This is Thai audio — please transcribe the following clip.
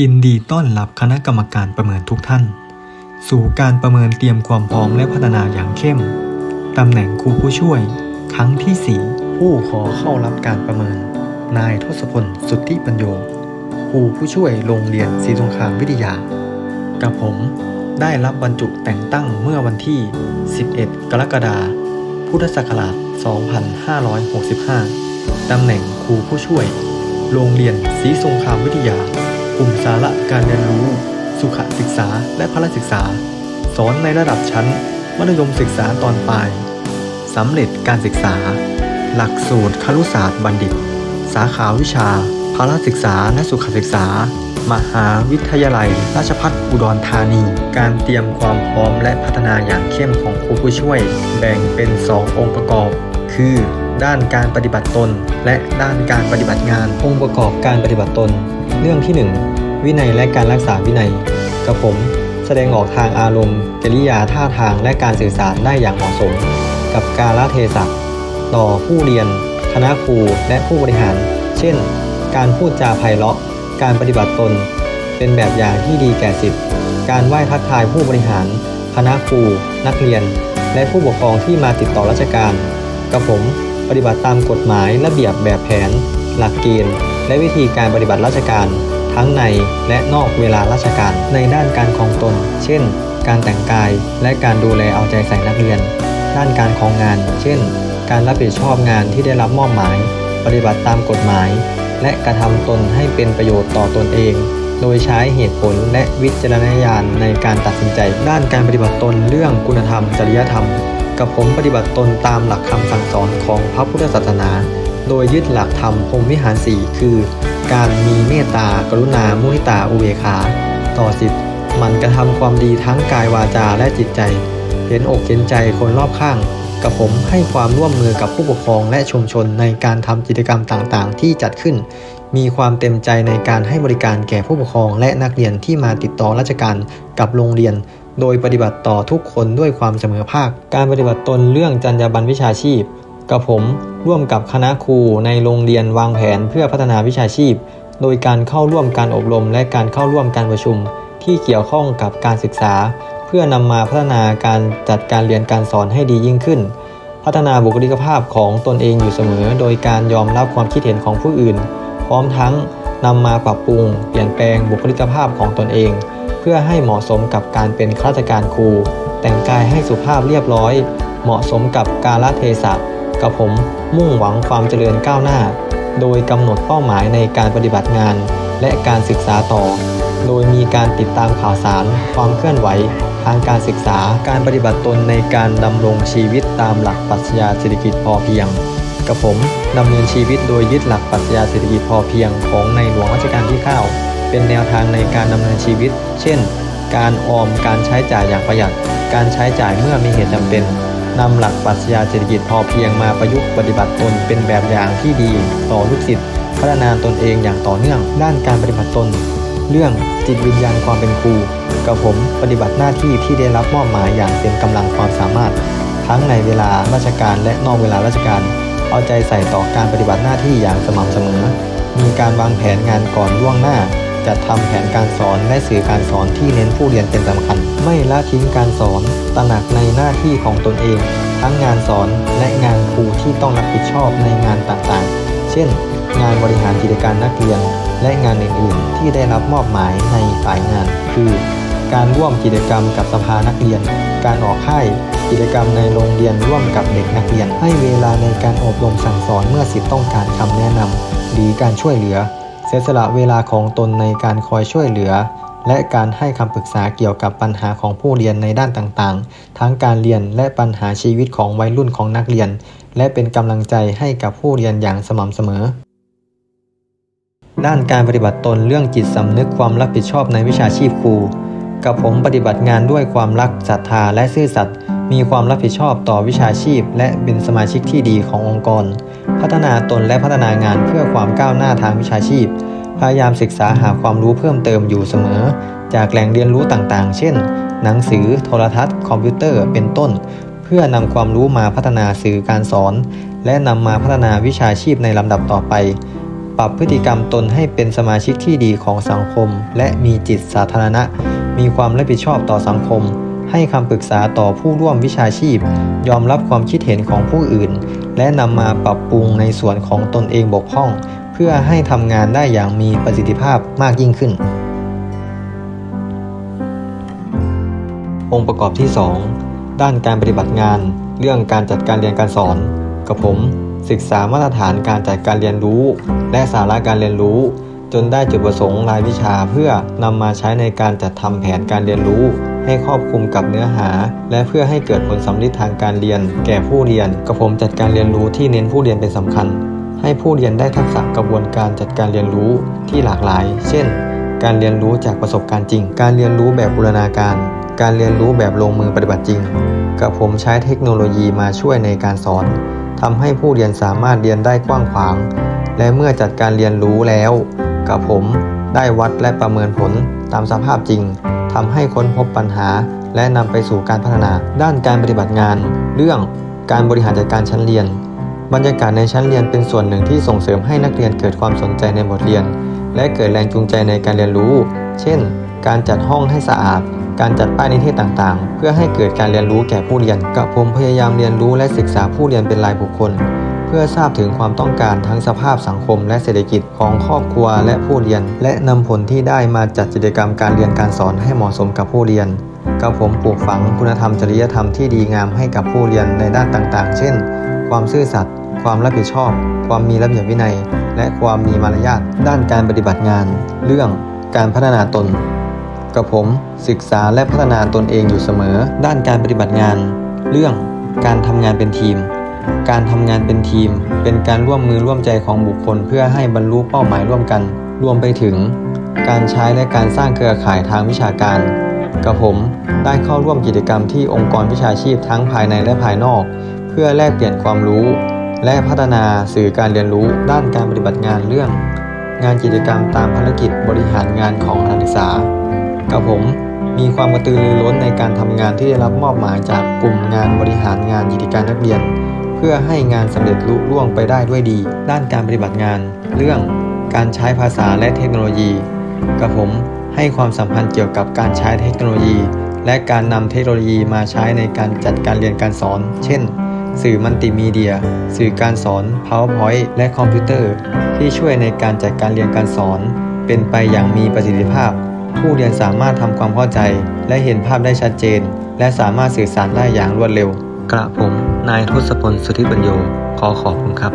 ยินดีต้อนรับคณะกรรมการประเมินทุกท่าน สู่การประเมินเตรียมความพร้อมและพัฒนาอย่างเข้ม ตำแหน่งครูผู้ช่วย ครั้งที่ 4 ผู้ขอเข้ารับการประเมิน นายทศพลสุทธิปัญโยครูผู้ช่วยโรงเรียนศรีสงครามวิทยา กับผมได้รับบรรจุแต่งตั้งเมื่อวันที่ 11 กรกฎาคม พุทธศักราช 2565 ตำแหน่งครูผู้ช่วย โรงเรียนศรีสงครามวิทยา ลุ่มสาระการเรียนรู้ สุขศึกษา และพละศึกษา สอนในระดับชั้น มัธยมศึกษาตอนปลายสำเร็จการศึกษา หลักสูตรครุศาสตร์บัณฑิต สาขาวิชาพละศึกษาและสุขศึกษา มหาวิทยาลัย ราชภัฏอุดรธานี การเตรียมความพร้อมและพัฒนาอย่างเข้มของครูผู้ช่วย แบ่งเป็น 2 องค์ประกอบ คือ ด้านการปฏิบัติตน และด้านการปฏิบัติงานองค์ประกอบการปฏิบัติตน เรื่องที่ 1 วินัยและการรักษาวินัย กับผมแสดงออกทางอารมณ์กิริยาท่าทางและการสื่อสารได้อย่างเหมาะสม กับกาลเทศะต่อผู้เรียน คณะครูและผู้บริหาร เช่น การพูดจาไพเราะ การปฏิบัติตน เป็นแบบอย่างที่ดีแก่สิทธิ์การไหว้ทักทายผู้บริหาร คณะครู นักเรียน และผู้ปกครองที่มาติดต่อราชการ กับผมปฏิบัติตามกฎหมายระเบียบแบบแผน หลักเกณฑ์ และวิธีการปฏิบัติราชการ ทั้งในและนอกเวลาราชการในด้านการของตน เช่น การแต่งกายและการดูแลเอาใจใส่นักเรียน ด้านการของงาน เช่น การรับผิดชอบงานที่ได้รับมอบหมาย ปฏิบัติตามกฎหมาย และกระทำตนให้เป็นประโยชน์ต่อตนเองโดยใช้เหตุผลและวิจารณญาณในการตัดสินใจ ด้านการปฏิบัติตนเรื่องคุณธรรม จริยธรรม กับผมปฏิบัติตนตามหลักคำสั่งสอนของพระพุทธศาสนา โดยยึดหลักธรรมพรมวิหารสี่คือ การมีเมตตากรุณามุทิตาอุเบกขา ต่อสิทธิ์มันกระทำความดีทั้งกายวาจาและจิตใจ เห็นอกเห็นใจคนรอบข้าง กับผมให้ความร่วมมือกับผู้ปกครองและชุมชนในการทำกิจกรรมต่างๆ ที่จัดขึ้น มีความเต็มใจในการให้บริการแก่ผู้ปกครองและนักเรียนที่มาติดต่อราชการกับโรงเรียน โดยปฏิบัติต่อทุกคนด้วยความเสมอภาค การปฏิบัติตนเรื่องจรรยาบรรณวิชาชีพ กับผมร่วมกับคณะครูในโรงเรียนวางแผนเพื่อพัฒนาวิชาชีพ โดยการเข้าร่วมการอบรมและการเข้าร่วมการประชุม ที่เกี่ยวข้องกับการศึกษา เพื่อนำมาพัฒนาการจัดการเรียนการสอนให้ดียิ่งขึ้น พัฒนาบุคลิกภาพของตนเองอยู่เสมอ โดยการยอมรับความคิดเห็นของผู้อื่น พร้อมทั้งนำมาปรับปรุง เปลี่ยนแปลงบุคลิกภาพของตนเอง เพื่อให้เหมาะสมกับการเป็นข้าราชการครู แต่งกายให้สุภาพเรียบร้อย เหมาะสมกับกาลเทศะ กับผมมุ่งหวังความเจริญก้าวหน้า โดยกำหนดเป้าหมายในการปฏิบัติงาน และการศึกษาต่อ โดยมีการติดตามข่าวสาร ความเคลื่อนไหว ทางการศึกษาการปฏิบัติตนในการดำรงชีวิตตามหลักปรัชญาเศรษฐกิจพอเพียงกับผมดำเนินชีวิตโดยยึดหลักปรัชญาเศรษฐกิจพอเพียงของในหลวงรัชกาลที่ 9 เป็นแนวทางในการดำเนินชีวิต เช่น การออม การใช้จ่ายอย่างประหยัด การใช้จ่ายเมื่อมีเหตุจำเป็น นำหลักปรัชญาเศรษฐกิจพอเพียงมาประยุกต์ปฏิบัติตนเป็นแบบอย่างที่ดี ต่อลูกศิษย์พัฒนาตนเองอย่างต่อเนื่อง ด้านการปฏิบัติตน เรื่องจิตวิญญาณความเป็นครูกับผมปฏิบัติหน้าที่ที่ได้รับมอบหมายอย่างเต็มกำลังความสามารถ ทั้งในเวลาราชการและนอกเวลาราชการ เอาใจใส่ต่อการปฏิบัติหน้าที่อย่างสม่ำเสมอ มีการวางแผนงานก่อนล่วงหน้า จัดทำแผนการสอนและสื่อการสอนที่เน้นผู้เรียนเป็นสำคัญ ไม่ละทิ้งการสอน ตระหนักในหน้าที่ของตนเอง ทั้งงานสอนและงานครูที่ต้องรับผิดชอบในงานต่างๆ เช่น งานบริหารกิจการนักเรียน และงานอื่นๆ ที่ได้รับมอบหมายในฝ่ายงาน คือ การร่วมกิจกรรมกับสภานักเรียน การออกค่ายกิจกรรมในโรงเรียนร่วมกับเด็กนักเรียน ให้เวลาในการอบรมสั่งสอนเมื่อสิทธิ์ต้องการคำแนะนำหรือการช่วยเหลือ สียสละเวลาของตนในการคอยช่วยเหลือ และการให้คำปรึกษาเกี่ยวกับปัญหาของผู้เรียนในด้านต่างๆ ทั้งการเรียนและปัญหาชีวิตของวัยรุ่นของนักเรียน และเป็นกำลังใจให้กับผู้เรียนอย่างสม่ำเสมอ ด้านการปฏิบัติตนเรื่องจิตสำนึกความรับผิดชอบในวิชาชีพครู กับผมปฏิบัติงานด้วยความรักศรัทธาและซื่อสัตย์ มีความรับผิดชอบต่อวิชาชีพ และเป็นสมาชิกที่ดีขององค์กร พัฒนาตนและพัฒนางานเพื่อความก้าวหน้าทางวิชาชีพ พยายามศึกษาหาความรู้เพิ่มเติมอยู่เสมอ จากแหล่งเรียนรู้ต่างๆ เช่น หนังสือ โทรทัศน์ คอมพิวเตอร์ เป็นต้น เพื่อนำความรู้มาพัฒนาสื่อการสอน และนำมาพัฒนาวิชาชีพในลำดับต่อไป ปรับพฤติกรรมตนให้เป็นสมาชิกที่ดีของสังคม และมีจิตสาธารณะ มีความรับผิดชอบต่อสังคม ให้คำปรึกษาต่อผู้ร่วมวิชาชีพ ยอมรับความคิดเห็นของผู้อื่น และนำมาปรับปรุงในส่วนของตนเองบกพร่อง เพื่อให้ทำงานได้อย่างมีประสิทธิภาพมากยิ่งขึ้น องค์ประกอบที่ 2 ด้านการปฏิบัติงาน เรื่องการจัดการเรียนการสอน กับผม ศึกษามาตรฐานการจัดการเรียนรู้ และสาระการเรียนรู้จนได้จุดประสงค์รายวิชาเพื่อนำมาใช้ในการจัดทำแผนการเรียนรู้ ให้ครอบคลุมกับเนื้อหา และเพื่อให้เกิดผลสำลิดทางการเรียน แก่ผู้เรียนกับผมจัดการเรียนรู้ที่เน้นผู้เรียนเป็นสำคัญ ให้ผู้เรียนได้ทักษะกระบวนการจัดการเรียนรู้ที่หลากหลาย เช่น การเรียนรู้จากประสบการณ์จริง การเรียนรู้แบบบูรณาการ การเรียนรู้แบบลงมือปฏิบัติจริงกับผมใช้เทคโนโลยีมาช่วยในการสอนทำให้ผู้เรียนสามารถเรียนได้กว้างขวาง และเมื่อจัดการเรียนรู้แล้ว กับผมได้วัดและประเมินผลตามสภาพจริง ทำให้ค้นพบปัญหา และนำไปสู่การพัฒนาด้านการปฏิบัติงาน เรื่องการบริหารจัดการชั้นเรียน บรรยากาศในชั้นเรียนเป็นส่วนหนึ่งที่ส่งเสริมให้นักเรียนเกิดความสนใจในบทเรียน และเกิดแรงจูงใจในการเรียนรู้ เช่น การจัดห้องให้สะอาด การจัดป้ายนิเทศต่างๆ เพื่อให้เกิดการเรียนรู้แก่ผู้เรียนกับผมพยายามเรียนรู้และศึกษาผู้เรียนเป็นรายบุคคล พื่อทราบถึงความต้องการทั้งสภาพสังคมและเศรษฐกิจของครอบครัวและผู้เรียน และนำผลที่ได้มาจัดกิจกรรมการเรียนการสอนให้เหมาะสมกับผู้เรียนกับผมปลูกฝังคุณธรรมจริยธรรมที่ดีงามให้กับผู้เรียนในด้านต่างๆ เช่น ความซื่อสัตย์ความรับผิดชอบ ความมีระเบียบวินัย และความมีมารยาทด้านการปฏิบัติงาน เรื่องการพัฒนาตน กับผมศึกษาและพัฒนาตนเองอยู่เสมอ ด้านการปฏิบัติงาน เรื่องการทำงานเป็นทีม การทำงานเป็นทีม เป็นการร่วมมือร่วมใจของบุคคล เพื่อให้บรรลุเป้าหมายร่วมกัน รวมไปถึง การใช้และการสร้างเครือข่ายทางวิชาการกับผมได้เข้าร่วมกิจกรรมที่องค์กรวิชาชีพทั้งภายในและภายนอก เพื่อแลกเปลี่ยนความรู้ และพัฒนาสื่อการเรียนรู้ด้านการปฏิบัติงานเรื่อง งานกิจกรรมตามภารกิจบริหารงานของนักศึกษากับผมมีความกระตือรือร้นในการทำงานที่ได้รับมอบหมายจากกลุ่มงานบริหารงานกิจการนักเรียน พื่อให้งานสำเร็จลุล่วงไปได้ด้วยดี ด้านการปฏิบัติงาน เรื่องการใช้ภาษาและเทคโนโลยี กับผมให้ความสัมพันธ์เกี่ยวกับการใช้เทคโนโลยี และการนำเทคโนโลยีมาใช้ในการจัดการเรียนการสอน เช่น สื่อมัลติมีเดีย สื่อการสอน PowerPoint และคอมพิวเตอร์ ที่ช่วยในการจัดการเรียนการสอน เป็นไปอย่างมีประสิทธิภาพ ผู้เรียนสามารถทำความเข้าใจ และเห็นภาพได้ชัดเจน และสามารถสื่อสารได้อย่างรวดเร็ว กระผมนายทศพล สุทธิปัญโย ขอขอบคุณครับ